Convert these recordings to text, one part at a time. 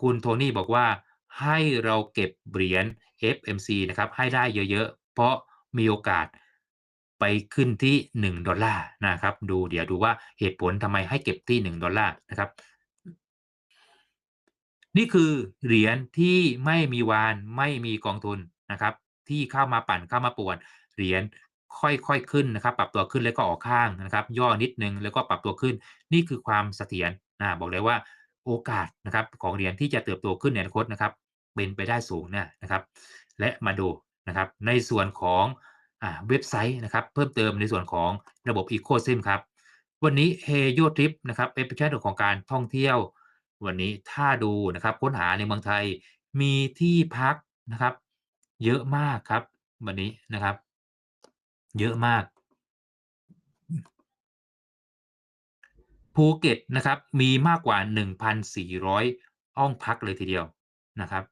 คุณโทนี่บอกว่าให้เราเก็บเหรียญ FMC นะครับให้ได้เยอะๆ เพราะมีโอกาสไปขึ้นที่ 1 ดอลลาร์นะครับ ดูเดี๋ยวดูว่าเหตุผลทำไมให้เก็บที่ 1 ดอลลาร์นะครับ นี่คือเหรียญที่ไม่มีวานไม่มีกองทุนนะครับ ที่เข้ามาปั่นเข้ามาป่วนเหรียญค่อยๆขึ้นนะครับ ปรับตัวขึ้นแล้วก็ออกข้างนะครับ ย่อนิดนึงแล้วก็ปรับตัวขึ้น นี่คือความเสถียรนะบอกเลยว่า โอกาสนะครับของเหรียญที่จะเติบโตขึ้นในอนาคตนะครับ เป็นไปได้สูงนะครับ และมาดูนะครับในส่วนของเว็บไซต์นะครับ เพิ่มเติมในส่วนของระบบ Ecosystem ครับวันนี้ Heyo Trip นะครับเป็นประเภทของการท่องเที่ยว วันนี้ถ้าดูนะครับค้นหาในเมืองไทยมีที่พักนะครับ เยอะมากครับ วันนี้นะครับ เยอะมาก ภูเก็ตนะครับมีมากกว่า 1,400 ห้องพักเลยทีเดียวนะครับ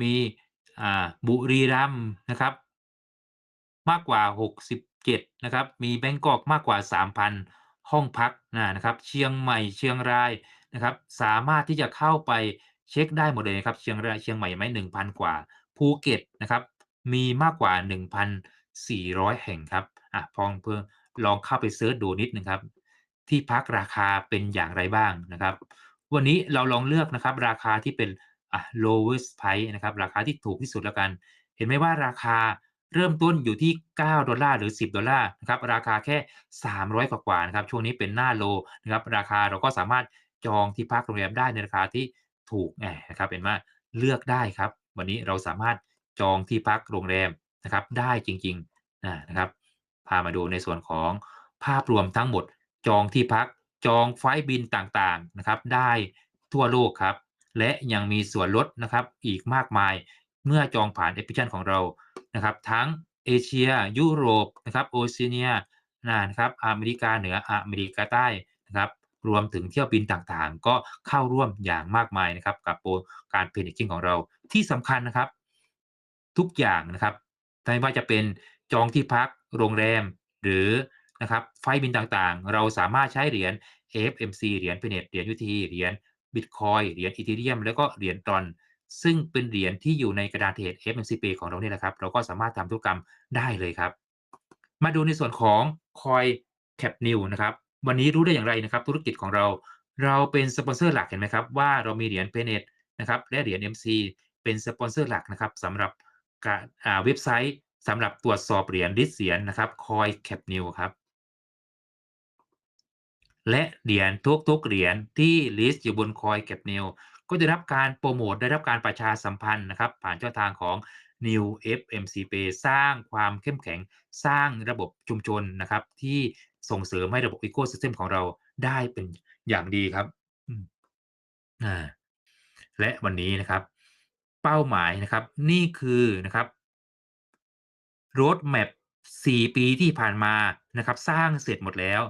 มีบุรีรัมย์นะครับ มากกว่า 67 นะครับ มีแบงกอกมากกว่า 3,000 ห้องพักนะครับ เชียงใหม่เชียงรายนะครับ สามารถที่จะเข้าไปเช็คได้หมดเลยครับเชียงรายเชียงใหม่ไหม1,000กว่าภูเก็ตนะครับ มีมากกว่า 1,400 แห่งครับ อะพองเพื่อลองเข้าไปเซิร์ชดูนิดนึงครับ ที่พักราคาเป็นอย่างไรบ้างนะครับ วันนี้เราลองเลือกนะครับ ราคาที่เป็นอะ lowest price นะครับ ราคาที่ถูกที่สุดแล้วกัน เห็นไหมว่าราคาเริ่มต้นอยู่ที่ 9 ดอลลาร์หรือ 10 ดอลลาร์นะครับ ราคาแค่ 300 กว่าๆนะครับ ช่วงนี้เป็นหน้าโลนะครับ ราคาเราก็สามารถจองที่พักโรงแรมได้ในราคาที่ถูกนะครับ เป็นว่าเลือกได้ครับ วันนี้เราสามารถจองที่พักโรงแรมนะครับ ได้จริงๆนะครับ พามาดูในส่วนของภาพรวมทั้งหมดจองที่พักจองไฟบินต่างๆนะครับ ได้ทั่วโลกครับ และยังมีส่วนลดนะครับอีกมากมายเมื่อจองผ่านแอปพลิเคชันของเรานะครับ ทั้งเอเชีย ยุโรปนะครับโอเชียเนียนะครับอเมริกาเหนืออเมริกาใต้นะครับรวมถึงเที่ยวบินต่างๆ ก็เข้าร่วมอย่างมากมายนะครับ กับโปรการเพนจิ้งของเราที่สำคัญนะครับ ทุกอย่างนะครับไม่ว่าจะเป็นจองที่พัก โรงแรม หรือนะครับไฟบินต่างๆ เราสามารถใช้เหรียญ FMC เหรียญเพเนตเหรียญยูทีเหรียญบิตคอยเหรียญอีเทเรียม แล้วก็เหรียญตรอน ซึ่งเป็นเหรียญที่อยู่ในกระดานเทรด FMCP ของเราเนี่ยนะครับ เราก็สามารถทำธุรกรรมได้เลยครับ มาดูในส่วนของ Coin Cap New นะครับ วันนี้รู้ได้อย่างไรนะครับ ธุรกิจของเรา เราเป็นสปอนเซอร์หลักเห็นไหมครับ ว่าเรามีเหรียญเพเนตนะครับและเหรียญ MC เป็นสปอนเซอร์หลักนะครับสำหรับเว็บไซต์ สำหรับตรวจสอบเหรียญลิสเหรียญนะครับ Coin Cap New ครับ และเหรียญทุกๆเหรียญที่ลิสต์อยู่บน Coin Cap New ก็จะรับการโปรโมทได้รับการประชาสัมพันธ์นะครับ ผ่านช่องทางของ New FMC Pay สร้างความเข้มแข็งสร้างระบบชุมชนนะครับ ที่ส่งเสริมให้ระบบ Ecosystem ของเราได้เป็นอย่างดีครับอ่าและวันนี้นะครับ เป้าหมายนะครับนี่คือนะครับ รถแมพ4ปีที่ผ่านมานะครับ สร้างเสร็จหมดแล้ว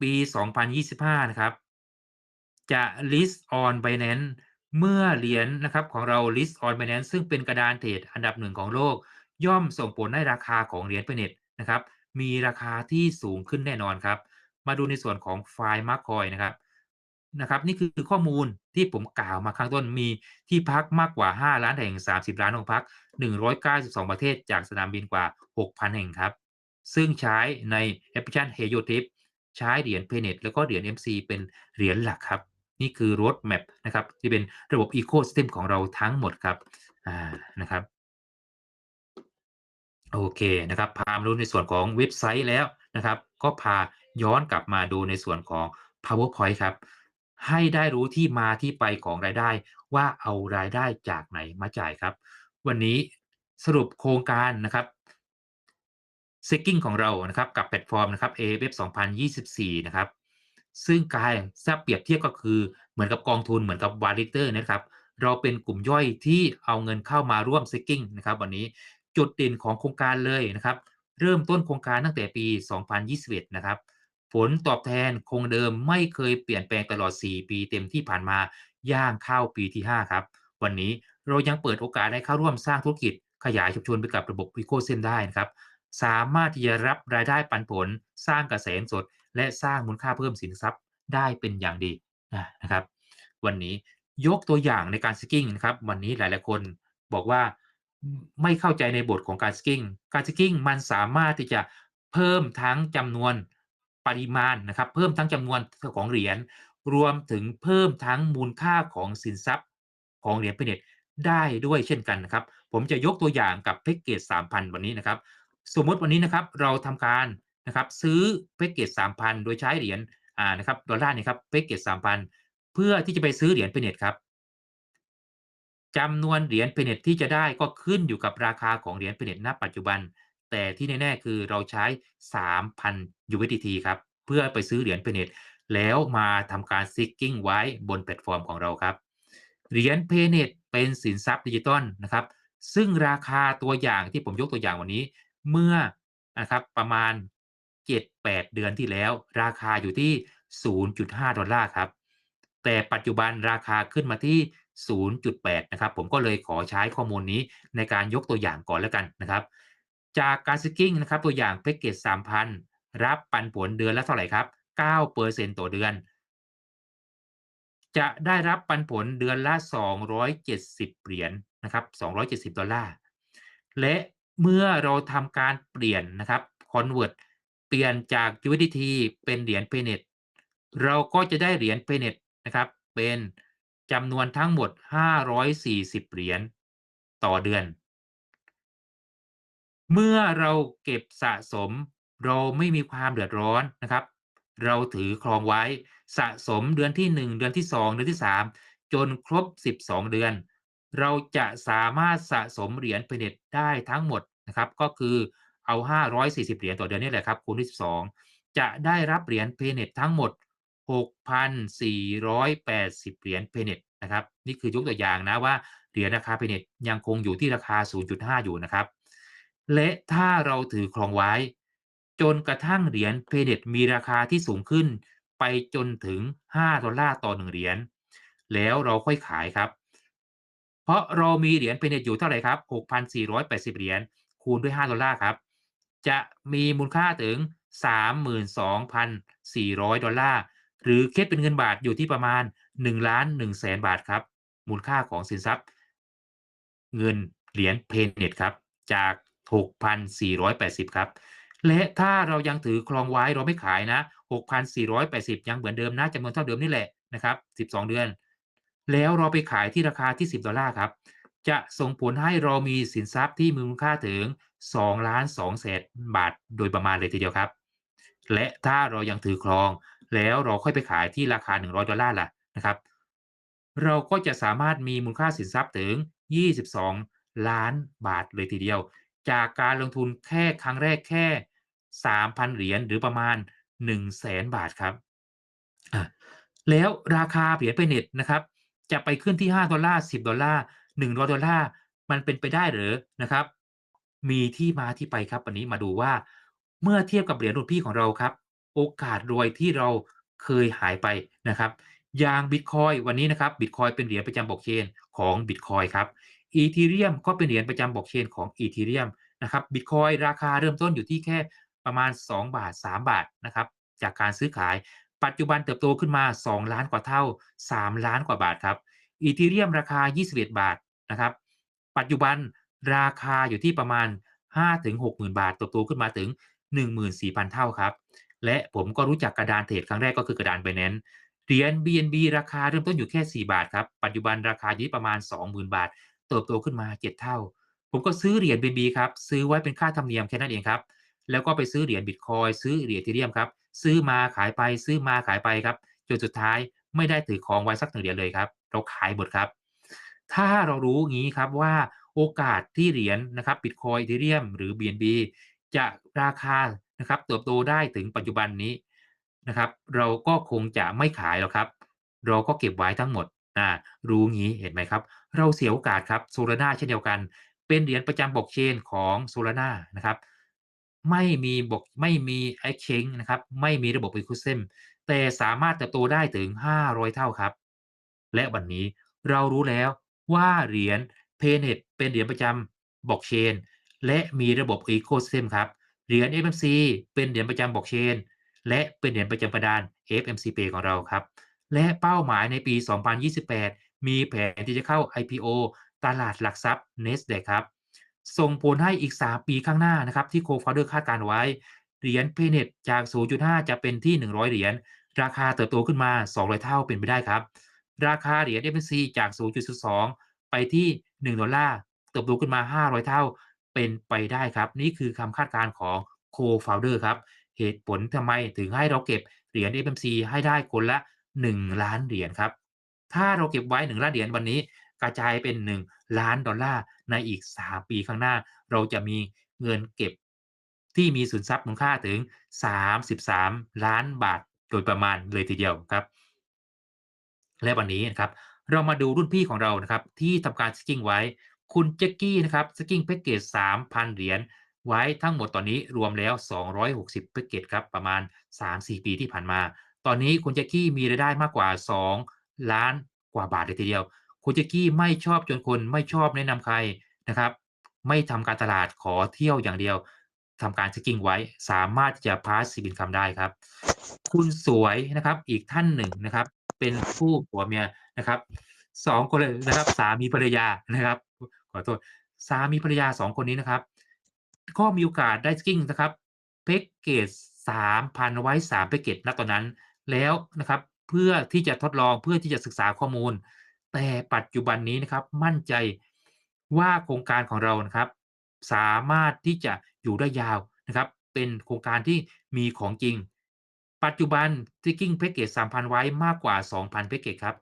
ปี 2025 นะครับ จะ list on Binance เมื่อเหรียญนะครับของเรา list on Binance ซึ่งเป็นกระดานเทรดอันดับหนึ่งของโลก ย่อมส่งผลให้ราคาของเหรียญเพเน็ตนะครับ มีราคาที่สูงขึ้นแน่นอนครับ มาดูในส่วนของไฟล์มาร์คอยนะครับ นะครับนี่คือข้อมูลที่ผมกล่าวมาข้างต้นมีที่พักมากกว่า 5 ล้านแห่ง 30 ล้านห้องพัก 192 ประเทศจากสนามบินกว่า 6,000 แห่งครับ ซึ่งใช้ในแอปพลิเคชัน Heyo Trip ใช้เหรียญ p a y n e t แล้วก็เหรียญ MC เป็นเหรียญหลักครับ นี่คือ road map นะครับที่เป็นระบบ ecosystem ของเราทั้งหมดครับอ่านะครับโอเคนะครับพามาดูในส่วนของเว็บไซต์แล้วนะครับ ก็พาย้อนกลับมาดูในส่วนของ powerpoint ครับ ให้ได้รู้ที่มาที่ไปของรายได้ ว่าเอารายได้จากไหนมาจ่ายครับ วันนี้สรุปโครงการนะครับ s ก c ิ i n g ของเรานะครับกับแพลตฟอร์มนะครับ AWeb 2024 นะครับ ซึ่งกายถ้าเปรียบเทียบก็คือเหมือนกับกองทุนเหมือนกับวาลิเตอร์นะครับ เราเป็นกลุ่มย่อยที่เอาเงินเข้ามาร่วม s ก c ิ i n g นะครับ วันนี้จุดเด่นของโครงการเลยนะครับ เริ่มต้นโครงการตั้งแต่ปี 2021 นะครับ ผลตอบแทนคงเดิมไม่เคยเปลี่ยนแปลงตลอด 4 ปีเต็มที่ผ่านมาย่างเข้าปีที่ 5 ครับ วันนี้เรายังเปิดโอกาสให้เข้าร่วมสร้างธุรกิจ ขยายชุมชนไปกับระบบวิโคเซนได้นะครับ สามารถที่จะรับรายได้ปันผล สร้างกระแสสด และสร้างมูลค่าเพิ่มสินทรัพย์ได้เป็นอย่างดีนะครับ วันนี้ยกตัวอย่างในการ Staking นะครับ วันนี้หลายๆคนบอกว่าไม่เข้าใจในบทของการ Staking การ Staking มันสามารถที่จะเพิ่มทั้งจำนวน ปริมาณนะครับ เพิ่มทั้งจำนวนของเหรียญรวมถึงเพิ่มทั้งมูลค่าของสินทรัพย์ของเหรียญเพเน็ตได้ด้วยเช่นกันนะครับ ผมจะยกตัวอย่างกับแพ็กเกจ3,000 วันนี้นะครับ สมมติวันนี้นะครับเราทำการนะครับซื้อแพ็กเกจ3,000 โดยใช้เหรียญอ่านะครับดอลลาร์นี่ครับแพ็กเกจ3,000 เพื่อที่จะไปซื้อเหรียญเพเน็ตครับจำนวนเหรียญเพเน็ตที่จะได้ก็ขึ้นอยู่กับราคาของเหรียญเพเน็ตณปัจจุบัน แต่ที่แน่ๆคือเราใช้ 3,000 USDT ครับ เพื่อไปซื้อเหรียญเพเนตแล้วมาทำการ Staking ไว้บนแพลตฟอร์มของเราครับ เหรียญเพเนตเป็นสินทรัพย์ดิจิตอลนะครับ ซึ่งราคาตัวอย่างที่ผมยกตัวอย่างวันนี้ เมื่อนะครับประมาณ 7-8 เดือนที่แล้ว ราคาอยู่ที่ 0.5 ดอลลาร์ครับ แต่ปัจจุบันราคาขึ้นมาที่ 0.8 นะครับ ผมก็เลยขอใช้ข้อมูลนี้ในการยกตัวอย่างก่อนแล้วกันนะครับ จากการสกิ้งนะครับตัวอย่างแพ็กเกจ3,000 รับปันผลเดือนละเท่าไหร่ครับ9%ต่อเดือน จะได้รับปันผลเดือนละ 270 เหรียญนะครับ270 ดอลลาร์ และเมื่อเราทำการเปลี่ยนนะครับ convert เปลี่ยนจาก USDT เป็นเหรียญ Paynet เราก็จะได้เหรียญ Paynet นะครับเป็นจำนวนทั้งหมด 540 เหรียญต่อเดือน เมื่อเราเก็บสะสม เราไม่มีความเดือดร้อนนะครับ เราถือครองไว้สะสมเดือนที่ 1 เดือนที่ 2 เดือนที่ 3 จนครบ 12 เดือน เราจะสามารถสะสมเหรียญเพเน็ตได้ทั้งหมดนะครับ ก็คือเอา 540 เหรียญต่อเดือนนี่แหละครับคูณที่12 จะได้รับเหรียญเพเน็ตทั้งหมด 6,480 เหรียญเพเน็ตนะครับ นี่คือยกตัวอย่างนะว่าเหรียญราคาเพเน็ตยังคงอยู่ที่ราคา 0.5 อยู่นะครับ และถ้าเราถือครองไว้ จนกระทั่งเหรียญเพเนตมีราคาที่สูงขึ้น ไปจนถึง 5 ดอลลาร์ต่อ1เหรียญแล้วเราค่อยขายครับ เพราะเรามีเหรียญเพเนตอยู่เท่าไหร่ครับ 6,480 เหรียญคูณด้วย 5 ดอลลาร์ครับ จะมีมูลค่าถึง 32,400 ดอลลาร์หรือคิดเป็นเงินบาทอยู่ที่ประมาณ1ล้าน1แสนบาทครับ มูลค่าของสินทรัพย์ เงินเหรียญเพนเน็ตครับ จาก 6,480 ครับ และถ้าเรายังถือครองไว้เราไม่ขายนะ 6,480 ยังเหมือนเดิมนะจำนวนเท่าเดิมนี่แหละนะครับ 12 เดือน แล้วเราไปขายที่ราคาที่ 10 ดอลลาร์ครับ จะส่งผลให้เรามีสินทรัพย์ที่มีมูลค่าถึง2ล้าน2แสนบาทโดยประมาณเลยทีเดียวครับ และถ้าเรายังถือครอง แล้วเราค่อยไปขายที่ราคา 100 ดอลลาร์ล่ะนะครับ เราก็จะสามารถมีมูลค่าสินทรัพย์ถึง 22 ล้านบาทเลยทีเดียว จากการลงทุนแค่ครั้งแรกแค่ 3,000 เหรียญหรือประมาณ 100,000บาทครับ แล้วราคาเหรียญไปเน็ตนะครับ จะไปขึ้นที่ 5 ดอลลาร์ 10 ดอลลาร์ 100 ดอลลาร์ มันเป็นไปได้หรือนะครับ มีที่มาที่ไปครับวันนี้มาดูว่าเมื่อเทียบกับเหรียญรุ่นพี่ของเราครับ โอกาสรวยที่เราเคยหายไปนะครับอย่างบิตคอยวันนี้นะครับบิตคอยเป็นเหรียญประจำบล็อกเชนของบิตคอยครับ อีทีเรียมก็เป็นเหรียญประจำบล็อกเชนของอีทีเรียมนะครับบิตคอยราคาเริ่มต้นอยู่ที่แค่ประมาณ 2 บาท 3 บาทนะครับจากการซื้อขาย ปัจจุบันเติบโตขึ้นมา 2 ล้านกว่าเท่า 3 ล้านกว่าบาทครับอีทีเรียมราคา 21 บาทนะครับปัจจุบันราคาอยู่ที่ประมาณ 5-60,000 บาทเติบโตขึ้นมาถึง 14,000 เท่าครับ และผมก็รู้จักกระดานเทรดครั้งแรกก็คือกระดาน Binance เหรียญ BNB ราคาเริ่มต้นอยู่แค่ 4 บาทครับ ปัจจุบันราคาอยู่ที่ประมาณ 20,000 บาท เติบโตขึ้นมา 7 เท่า ผมก็ซื้อเหรียญ BB ครับซื้อไว้เป็นค่าธรรมเนียมแค่นั้นเองครับ แล้วก็ไปซื้อเหรียญบิตคอยซื้อเหรียญทีเรียมครับ ซื้อมาขายไปซื้อมาขายไปครับจนสุดท้ายไม่ได้ถือของไว้สักหนึ่งเหรียญเลยครับ เราขายหมดครับ ถ้าเรารู้งี้ครับว่าโอกาสที่เหรียญนะครับบิตคอยอีเทเรียมหรือ BNB จะราคานะครับเติบโตได้ถึงปัจจุบันนี้นะครับ เราก็คงจะไม่ขายหรอกครับ เราก็เก็บไว้ทั้งหมด อ่ารู้งี้เห็นไหมครับ เราเสียโอกาสครับโซลาร่าเช่นเดียวกัน เป็นเหรียญประจำบล็อกเชนของโซลาร่านะครับไม่มีบล็อกไม่มี exchange นะครับไม่มีระบบ ecosystem แต่สามารถเติบโตได้ถึง 500 เท่าครับ และวันนี้เรารู้แล้วว่าเหรียญ Paynet เป็นเหรียญประจำบล็อกเชนและมีระบบ ecosystem ครับเหรียญ FMC เป็นเหรียญประจำบล็อกเชนและเป็นเหรียญประจำกระดาน FMC Pay ของเราครับ และเป้าหมายในปี 2028 มีแผนที่จะเข้า IPO ตลาดหลักทรัพย์ NASDAQ ครับ ส่งผลให้อีก 3 ปีข้างหน้านะครับ ที่ Co-founder คาดการไว้ เหรียญ PayNet จาก 0.5 จะเป็นที่ 100 เหรียญ ราคาเติบโตขึ้นมา 200 เท่าเป็นไปได้ครับ ราคาเหรียญ FMC จาก 0.02 ไปที่ 1 ดอลลาร์ เติบโตขึ้นมา 500 เท่าเป็นไปได้ครับ นี่คือคำคาดการณ์ของ Co-founder ครับ เหตุผลทำไมถึงให้เราเก็บเหรียญ FMC ให้ได้คนละ 1 ล้านเหรียญครับ ถ้าเราเก็บไว้ 1 ล้านเหรียญวันนี้กระจายเป็น 1 ล้านดอลลาร์ในอีก 3 ปีข้างหน้า เราจะมีเงินเก็บที่มีสินทรัพย์มูลค่าถึง 33 ล้านบาทโดยประมาณเลยทีเดียวครับ และวันนี้นะครับ เรามาดูรุ่นพี่ของเรานะครับ ที่ทำการ staking ไว้ คุณแจ็กกี้นะครับ staking แพ็กเกจ 3,000 เหรียญไว้ทั้งหมดตอนนี้รวมแล้ว 260แพ็กเกจครับประมาณ 3-4 ปีที่ผ่านมา ตอนนี้คุณแจ็กกี้มีรายได้มากกว่า 2 ล้านกว่าบาทเลยทีเดียว คุณแจ็กกี้ไม่ชอบจนคนไม่ชอบแนะนำใครนะครับ ไม่ทำการตลาดขอเที่ยวอย่างเดียวทำการ staking ไว้สามารถจะ passive income ได้ครับ คุณสวยนะครับอีกท่านหนึ่งนะครับ เป็นคู่ผัวเมียนะครับ2คนเลยนะครับ สามีภรรยานะครับ ขอโทษสามีภรรยา2คนนี้นะครับ ก็มีโอกาสได้ staking นะครับแพ็กเกจ3,000ไว้3แพ็กเกจณตอนนั้น แล้วนะครับเพื่อที่จะทดลองเพื่อที่จะศึกษาข้อมูล แต่ปัจจุบันนี้นะครับมั่นใจว่าโครงการของเรานะครับ สามารถที่จะอยู่ได้ยาวนะครับ เป็นโครงการที่มีของจริง ปัจจุบัน staking แพ็กเกจ3,000 ไว้มากกว่า 2,000แพ็กเกจครับ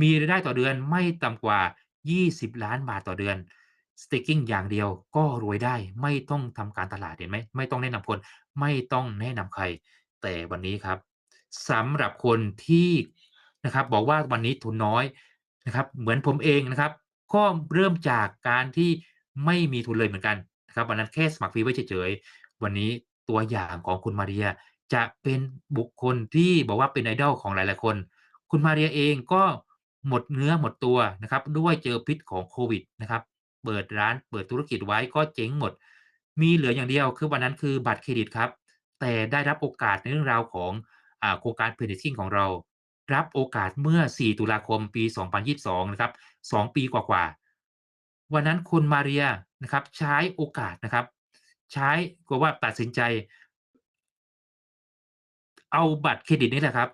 มีรายได้ต่อเดือนไม่ต่ำกว่า 20 ล้านบาทต่อเดือน staking อย่างเดียวก็รวยได้ไม่ต้องทำการตลาดเห็นไหมไม่ต้องแนะนำคน ไม่ต้องแนะนำใคร แต่วันนี้ครับ สำหรับคนที่นะครับบอกว่าวันนี้ทุนน้อยนะครับเหมือนผมเองนะครับ ก็เริ่มจากการที่ไม่มีทุนเลยเหมือนกันนะครับวันนั้นแค่สมัครฟรีไว้เฉยๆวันนี้ตัวอย่างของคุณมาเรีย จะเป็นบุคคลที่บอกว่าเป็น idol ของหลายๆคน คุณมาเรียเองก็หมดเนื้อหมดตัวนะครับ ด้วยเจอพิษของโควิดนะครับ เปิดร้านเปิดธุรกิจไว้ก็เจ๊งหมด มีเหลืออย่างเดียวคือวันนั้นคือบัตรเครดิตครับ แต่ได้รับโอกาสในเรื่องราวของ โครงการ Paynet Staking ของเรา รับโอกาสเมื่อ 4 ตุลาคมปี 2022 นะครับ 2 ปีกว่าๆ วันนั้นคุณมาเรียนะครับใช้โอกาสนะครับ ใช้ก็ว่าตัดสินใจ เอาบัตรเครดิตนี่แหละครับ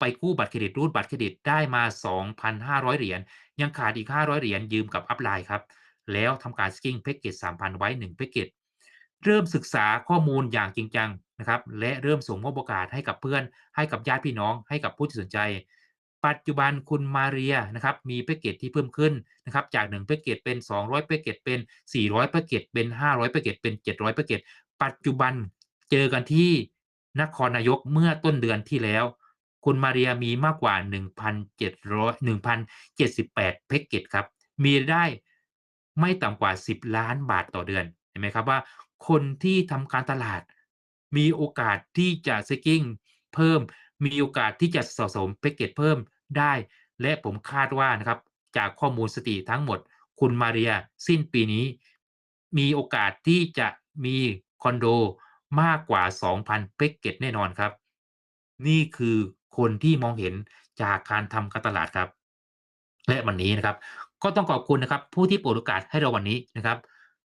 ไปกู้บัตรเครดิตรูดบัตรเครดิตได้มา 2,500 เหรียญยังขาดอีก 500 เหรียญยืมกับอัปไลน์ครับ แล้วทำการ staking แพ็กเกจ3,000 ไว้1แพ็กเกจเริ่มศึกษาข้อมูลอย่างจริงจัง นะครับและเริ่มส่งมอบโอกาสให้กับเพื่อน ให้กับญาติพี่น้องให้กับผู้ที่สนใจ ปัจจุบันคุณมาเรียนะครับมีแพ็กเกจที่เพิ่มขึ้นนะครับจาก1แพ็กเกจเป็น 200แพ็กเกจเป็น 400แพ็กเกจเป็น 500แพ็กเกจเป็น 700แพ็กเกจปัจจุบันเจอกันที่นครนายกเมื่อต้นเดือนที่แล้ว คุณมาเรียมีมากกว่า 1,700 1,078แพ็กเกจครับมีได้ไม่ต่ำกว่า 10 ล้านบาทต่อเดือนเห็นไหมครับว่าคนที่ทำการตลาด มีโอกาสที่จะ staking เพิ่ม มีโอกาสที่จะสะสมแพ็กเกจเพิ่มได้ และผมคาดว่านะครับ จากข้อมูลสติทั้งหมด คุณมาเรียสิ้นปีนี้ มีโอกาสที่จะมีคอนโดมากกว่า 2,000แพ็กเกจแน่นอนครับ นี่คือคนที่มองเห็นจากการทำการตลาดครับ และวันนี้นะครับ ก็ต้องขอบคุณนะครับ ผู้ที่เปิดโอกาสให้เราวันนี้นะครับ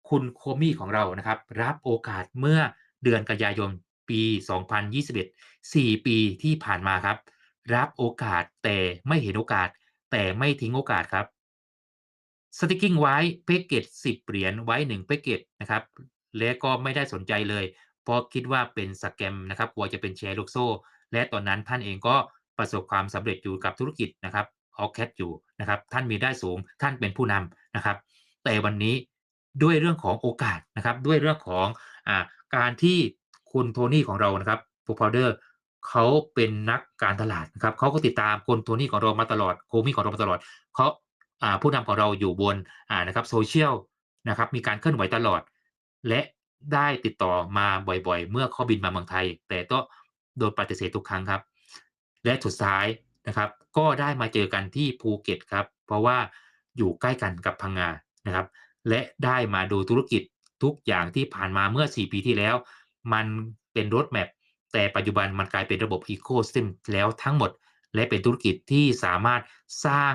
คุณโคมี่ของเรานะครับ รับโอกาสเมื่อ เดือนกันยายนปี 2021 4 ปีที่ผ่านมาครับ รับโอกาสแต่ไม่เห็นโอกาส แต่ไม่ทิ้งโอกาสครับ staking ไว้แพ็กเกจ10 เหรียญไว้1แพ็กเกจนะครับ และก็ไม่ได้สนใจเลย เพราะคิดว่าเป็นสแกมนะครับกลัวจะเป็นแชร์ลูกโซ่ และตอนนั้นท่านเองก็ประสบความสำเร็จอยู่กับธุรกิจนะครับ Allcat อยู่นะครับ ท่านมีได้สูงท่านเป็นผู้นำนะครับ แต่วันนี้ ด้วยเรื่องของโอกาสนะครับ ด้วยเรื่องของอการที่คุณโทนี่ของเรานะครับ Co-founder เขาเป็นนักการตลาดนะครับเขาก็ติดตามคุณโทนี่ของเรามาตลอดโคมี่ของเรามาตลอดเขาผู้นำของเราอยู่บนนะครับ Social นะครับมีการเคลื่อนไหวตลอด และได้ติดต่อมาบ่อยๆ เมื่อเขาบินมาเมืองไทย แต่ก็โดนปฏิเสธทุกครั้งครับ และสุดท้ายนะครับ ก็ได้มาเจอกันที่ภูเก็ตครับ เพราะว่าอยู่ใกล้กันกับพังงานะครับ และได้มาดูธุรกิจทุกอย่างที่ผ่านมาเมื่อ 4 ปีที่แล้ว มันเป็น road map แต่ปัจจุบันมันกลายเป็นระบบ Ecosystem แล้วทั้งหมด และเป็นธุรกิจที่สามารถสร้าง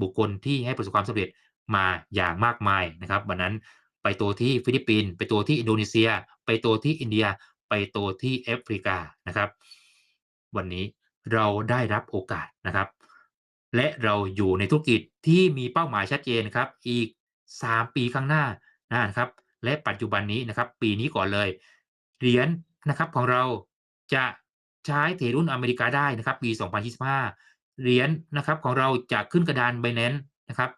บุคคลที่ให้ประสบความสำเร็จมาอย่างมากมายนะครับวันนั้นไปโตที่ฟิลิปปินส์ไปโตที่อินโดนีเซีย ไปโตที่อินเดีย ไปโตที่แอฟริกานะครับ วันนี้เราได้รับโอกาสนะครับ และเราอยู่ในธุรกิจที่มีเป้าหมายชัดเจนครับ อีก 3 ปีข้างหน้านะครับ และปัจจุบันนี้นะครับ ปีนี้ก่อนเลย เหรียญนะครับของเราจะใช้เทรดหุ้นอเมริกาได้นะครับ ปี 2025 เหรียญนะครับของเราจะขึ้นกระดาน Binance นะครับ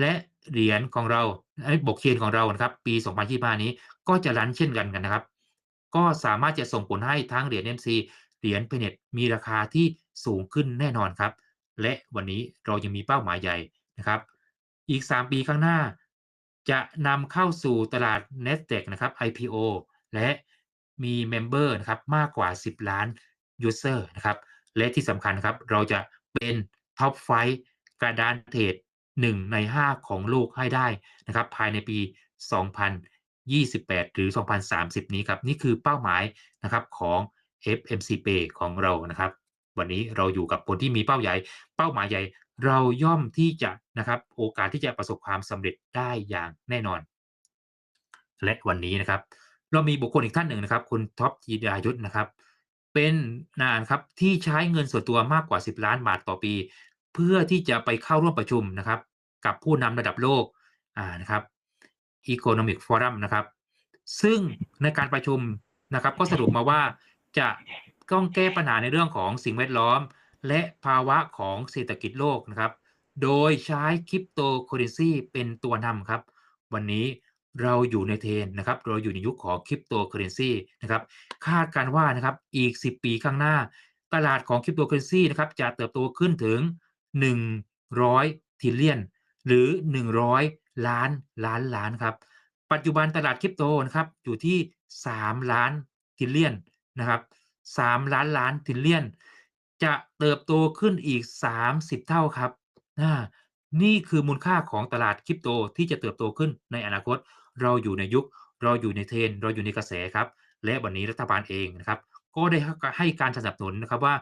และเหรียญของเราไอ้บล็อกเชนของเรานะครับ ปี 2025 นี้ก็จะรันเช่นกันกันนะครับ ก็สามารถจะส่งผลให้ทั้งเหรียญ MC เหรียญ Paynet มีราคาที่สูงขึ้นแน่นอนครับ และวันนี้เรายังมีเป้าหมายใหญ่นะครับ อีก 3 ปีข้างหน้า จะนำเข้าสู่ตลาด Nasdaq นะครับ IPO และมีเมมเบอร์นะครับมากกว่า 10 ล้าน User นะครับ และที่สำคัญครับ เราจะเป็นท็อปไฟกระดานเทรด1 ใน 5 ของโลกให้ได้นะครับ ภายในปี 2028 หรือ 2030 นี้ครับ นี่คือเป้าหมายนะครับของ FMC Pay ของเรานะครับ วันนี้เราอยู่กับคนที่มีเป้าใหญ่ เป้าหมายใหญ่ เราย่อมที่จะนะครับโอกาสที่จะประสบความสำเร็จได้อย่างแน่นอน และวันนี้นะครับ เรามีบุคคลอีกท่านหนึ่งนะครับ คุณท็อปจีดายุทธนะครับ เป็นนานครับที่ใช้เงินส่วนตัวมากกว่า 10 ล้านบาทต่อปี เพื่อที่จะไปเข้าร่วมประชุมนะครับ กับผู้นำระดับโลกอ่านะครับ Economic Forum นะครับ ซึ่งในการประชุมนะครับ ก็สรุปมาว่าจะต้องแก้ปัญหาในเรื่องของสิ่งแวดล้อม และภาวะของเศรษฐกิจโลกนะครับ โดยใช้คริปโตเคอเรนซีเป็นตัวนำครับ วันนี้เราอยู่ในเทรน์นะครับ เราอยู่ในยุคของคริปโตเคอเรนซีนะครับ คาดการว่านะครับอีก 10 ปีข้างหน้า ตลาดของคริปโตเคอเรนซีนะครับจะเติบโตขึ้นถึง 100ทิลเลียน หรือ 100 ล้านล้านล้านครับ ปัจจุบันตลาดคริปโตนะครับอยู่ที่ 3 ล้านทิลเลียนนะครับ3ล้านล้านทิลเลียน จะเติบโตขึ้นอีก 30 เท่าครับนี่คือมูลค่าของตลาดคริปโตที่จะเติบโตขึ้นในอนาคต เราอยู่ในยุค เราอยู่ในเทรนเราอยู่ในกระแสครับ และวันนี้รัฐบาลเองนะครับ ก็ได้ให้การสนับสนุนนะครับว่า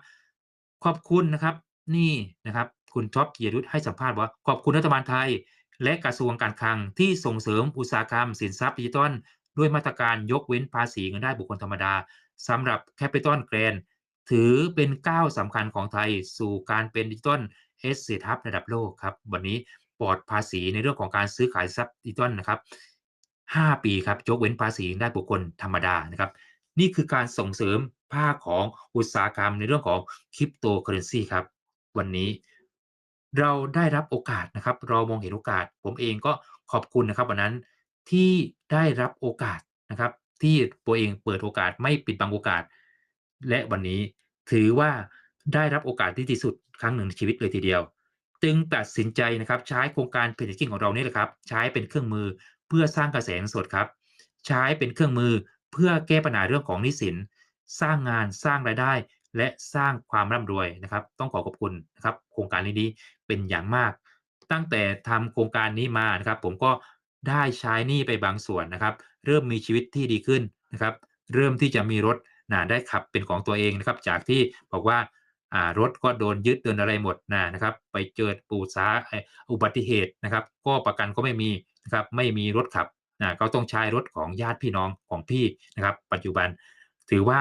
ขอบคุณนะครับ นี่นะครับ คุณท็อปเกียรติยุธให้สัมภาษณ์ว่าขอบคุณรัฐบาลไทย และกระทรวงการคลังที่ส่งเสริมอุตสาหกรรม สินทรัพย์ดิจิทัลด้วยมาตรการยกเว้นภาษีเงินได้บุคคลธรรมดาสำหรับ Capital Grant ถือเป็นก้าวสำคัญของไทยสู่การเป็นดิจิทัลเอสเซทับระดับโลกครับ วันนี้ปลอดภาษีในเรื่องของการซื้อขายทรัพย์ดิจิทัลนะครับ 5 ปีครับยกเว้นภาษีได้บุคคลธรรมดานะครับ นี่คือการส่งเสริมภาคของอุตสาหกรรมในเรื่องของคริปโตเคอเรนซีครับ วันนี้เราได้รับโอกาสนะครับ เรามองเห็นโอกาส ผมเองก็ขอบคุณนะครับวันนั้นที่ได้รับโอกาสนะครับ ที่ตัวเองเปิดโอกาสไม่ปิดบังโอกาส และวันนี้ถือว่าได้รับโอกาสที่ดีสุดครั้งหนึ่งในชีวิตเลยทีเดียว จึงตัดสินใจนะครับใช้โครงการเพจจิ้งของเรานี่แหละครับ ใช้เป็นเครื่องมือเพื่อสร้างกระแสเงินสดครับ ใช้เป็นเครื่องมือเพื่อแก้ปัญหาเรื่องของนี้สินสร้างงานสร้างรายได้ และสร้างความร่ำรวยนะครับ ต้องขอขอบคุณนะครับ โครงการนี้เป็นอย่างมาก ตั้งแต่ทำโครงการนี้มานะครับ ผมก็ได้ใช้นี้ไปบางส่วนนะครับ เริ่มมีชีวิตที่ดีขึ้นนะครับ เริ่มที่จะมีรถ นะได้ขับเป็นของตัวเองนะครับ จากที่บอกว่ารถก็โดนยึดโดนอะไรหมดนะนะครับ ไปเจอปูสาอุบัติเหตุนะครับ ก็ประกันก็ไม่มีนะครับไม่มีรถขับนะก็ต้องใช้รถของญาติพี่น้องของพี่นะครับ ปัจจุบันถือว่า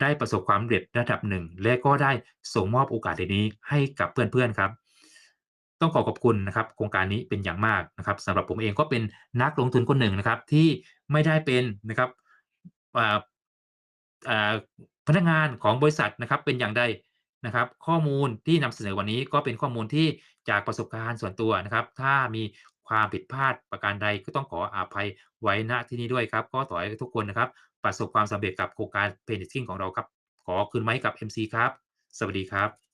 ได้ประสบความสำเร็จระดับหนึ่ง และก็ได้ส่งมอบโอกาสนี้ให้กับเพื่อนๆครับ ต้องขอขอบคุณนะครับ โครงการนี้เป็นอย่างมากนะครับสำหรับผมเองก็เป็นนักลงทุนคนหนึ่งนะครับ ที่ไม่ได้เป็นนะครับ พนักงานของบริษัทนะครับเป็นอย่างใดนะครับ ข้อมูลที่นำเสนอวันนี้ก็เป็นข้อมูลที่จากประสบการณ์ส่วนตัวนะครับ ถ้ามีความผิดพลาดประการใดก็ต้องขออาภัยไว้ณที่นี้ด้วยครับ ก็ต่อให้ทุกคนนะครับ ประสบความสำเร็จกับโครงการเพนนิชกิ้งของเราครับ ขอคืนไม้กับ MC ครับ สวัสดีครับ